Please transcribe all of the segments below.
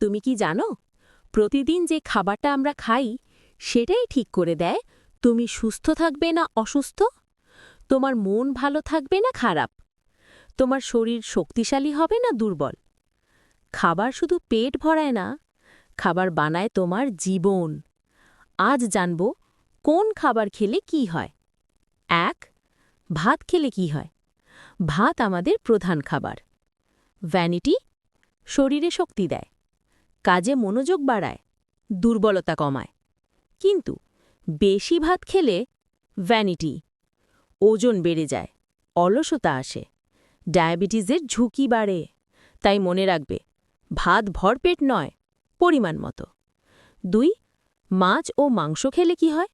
তুমি কি জানো? প্রতিদিন যে খাবারটা আমরা খাই, সেটাই ঠিক করে দেয়, তুমি সুস্থ থাকবে না অসুস্থ? তোমার মন ভালো থাকবে না খারাপ? তোমার শরীর শক্তিশালী হবে না দুর্বল? খাবার শুধু পেট ভরায় না, খাবার বানায় তোমার জীবন। আজ জানব, কোন খাবার খেলে কি হয়? এক, ভাত খেলে কি হয়? ভাত আমাদের প্রধান খাবার। ভ্যানিটি শরীরে শক্তি দেয়। কাজে মনোযোগ বাড়ায়, দুর্বলতা কমায়। কিন্তু বেশি ভাত খেলে ভ্যানিটি ওজন বেড়ে যায়, অলসতা আসে, ডায়াবেটিসের ঝুঁকি বাড়ে। তাই মনে রাখবে, ভাত ভরপেট নয়, পরিমাণ মতো। দুই, মাছ ও মাংস খেলে কি হয়?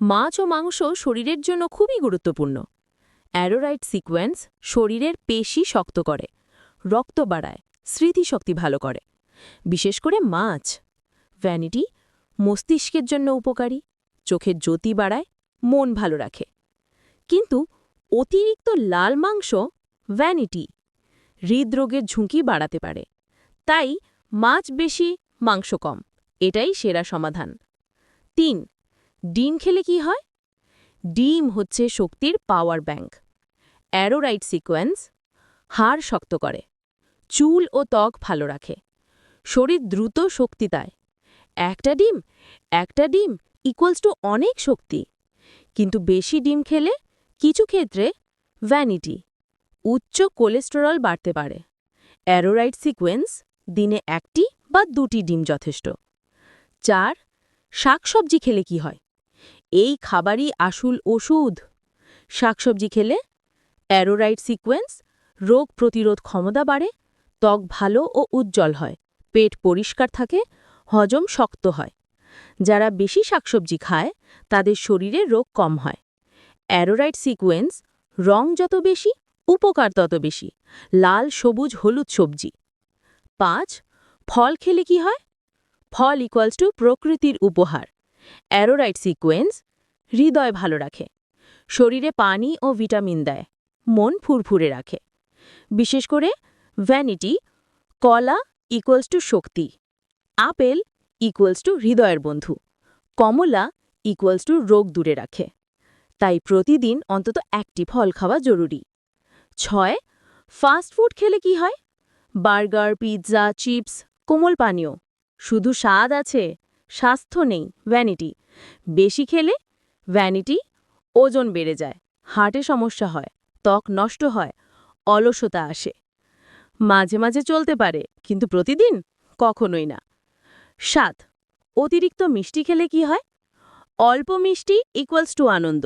মাছ ও মাংস শরীরের জন্য খুবই গুরুত্বপূর্ণ। অ্যারোরাইট সিকোয়েন্স শরীরের পেশি শক্ত করে, রক্ত বাড়ায়, স্মৃতিশক্তি ভালো করে। বিশেষ করে মাছ। ভ্যানিটি মস্তিষ্কের জন্য উপকারী, চোখের জ্যোতি বাড়ায়, মন ভালো রাখে। কিন্তু অতিরিক্ত লাল মাংস ভ্যানিটি হৃদরোগের ঝুঁকি বাড়াতে পারে। তাই মাছ বেশি, মাংস কম। এটাই সেরা সমাধান। তিন, ডিম খেলে কি হয়? ডিম হচ্ছে শক্তির পাওয়ার ব্যাংক। অ্যারোরাইট সিকোয়েন্স হাড় শক্ত করে। চুল ও ত্বক ভালো রাখে। শরীর দ্রুত শক্তি দেয়। একটা ডিম একটা ডিম ইকুয়ালস টু অনেক শক্তি। কিন্তু বেশি ডিম খেলে কিছু ক্ষেত্রে ভ্যানিটি উচ্চ কোলেস্টেরল বাড়তে পারে। অ্যারোরাইট সিকোয়েন্স দিনে একটি বা দুটি ডিম যথেষ্ট। চার, শাকসবজি খেলে কি হয়? এই খাবারই আসল ওষুধ। শাকসবজি খেলে অ্যারোরাইট সিকোয়েন্স রোগ প্রতিরোধ ক্ষমতা বাড়ে, ত্বক ভালো ও উজ্জ্বল হয়। পেট পরিষ্কার থাকে, হজম শক্ত হয়। যারা বেশি শাকসবজি খায়, তাদের শরীরে রোগ কম হয়। অ্যারোরাইট সিকোয়েন্স, রং যত বেশি, উপকার তত বেশি, লাল, সবুজ, হলুদ সবজি। পাঁচ, ফল খেলে কি হয়? ফল ইকুয়ালস টু প্রকৃতির উপহার। অ্যারোরাইট সিকোয়েন্স, হৃদয় ভালো রাখে। শরীরে পানি ও ভিটামিন দেয়, মন ফুরফুরে রাখে। বিশেষ করে, ভ্যানিটি, কলা ইকুয়ালস টু শক্তি আপেল ইকুয়ালস টু হৃদয়ের বন্ধু কমলা ইকুয়ালস টু রোগ দূরে রাখে তাই প্রতিদিন অন্তত একটি ফল খাওয়া জরুরি ছয় ফাস্ট ফুড খেলে কি হয় বার্গার পিৎজা চিপস কোমল পানীয় শুধু স্বাদ আছে স্বাস্থ্য নেই ভ্যানিটি বেশি খেলে ভ্যানিটি ওজন বেড়ে যায় হার্টে সমস্যা হয় ত্বক নষ্ট হয় অলসতা আসে মাঝে মাঝে চলতে পারে, কিন্তু প্রতিদিন কখনোই না। সাত, অতিরিক্ত মিষ্টি খেলে কি হয়? অল্প মিষ্টি ইকুয়ালস টু আনন্দ,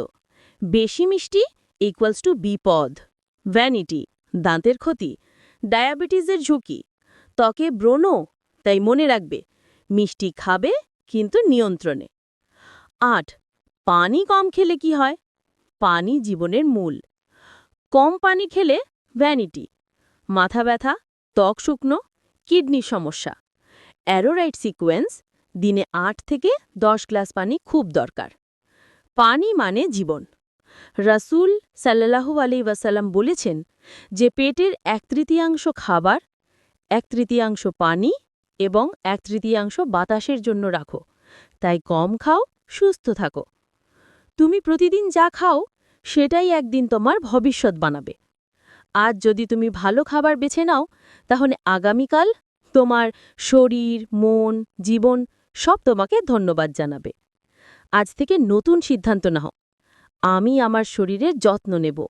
বেশি মিষ্টি ইকুয়ালস টু বিপদ। ভ্যানিটি দাঁতের ক্ষতি ডায়াবেটিসের ঝুঁকি, ত্বকে ব্রণ, তাই মনে রাখবে, মিষ্টি খাবে, কিন্তু নিয়ন্ত্রণে। আট, পানি কম খেলে কি হয়? পানি জীবনের মূল। কম পানি খেলে ভ্যানিটি মাথা ব্যথা, ত্বক শুকনো কিডনির সমস্যা। অ্যারোরাইট সিকোয়েন্স, দিনে আট থেকে দশ গ্লাস পানি খুব দরকার। পানি মানে জীবন। রাসূল সাল্লাহু আলি ওয়াসাল্লাম বলেছেন যে পেটের এক তৃতীয়াংশ খাবার, এক তৃতীয়াংশ পানি এবং এক তৃতীয়াংশ বাতাসের জন্য রাখো। তাই কম খাও, সুস্থ থাকো। তুমি প্রতিদিন যা খাও, সেটাই একদিন তোমার ভবিষ্যৎ বানাবে। আজ যদি তুমি ভালো খাবার বেছে নাও, তাহলে আগামীকাল তোমার শরীর, মন, জীবন সব তোমাকে ধন্যবাদ জানাবে। আজ থেকে নতুন সিদ্ধান্ত নাও। আমি আমার শরীরের যত্ন নেব।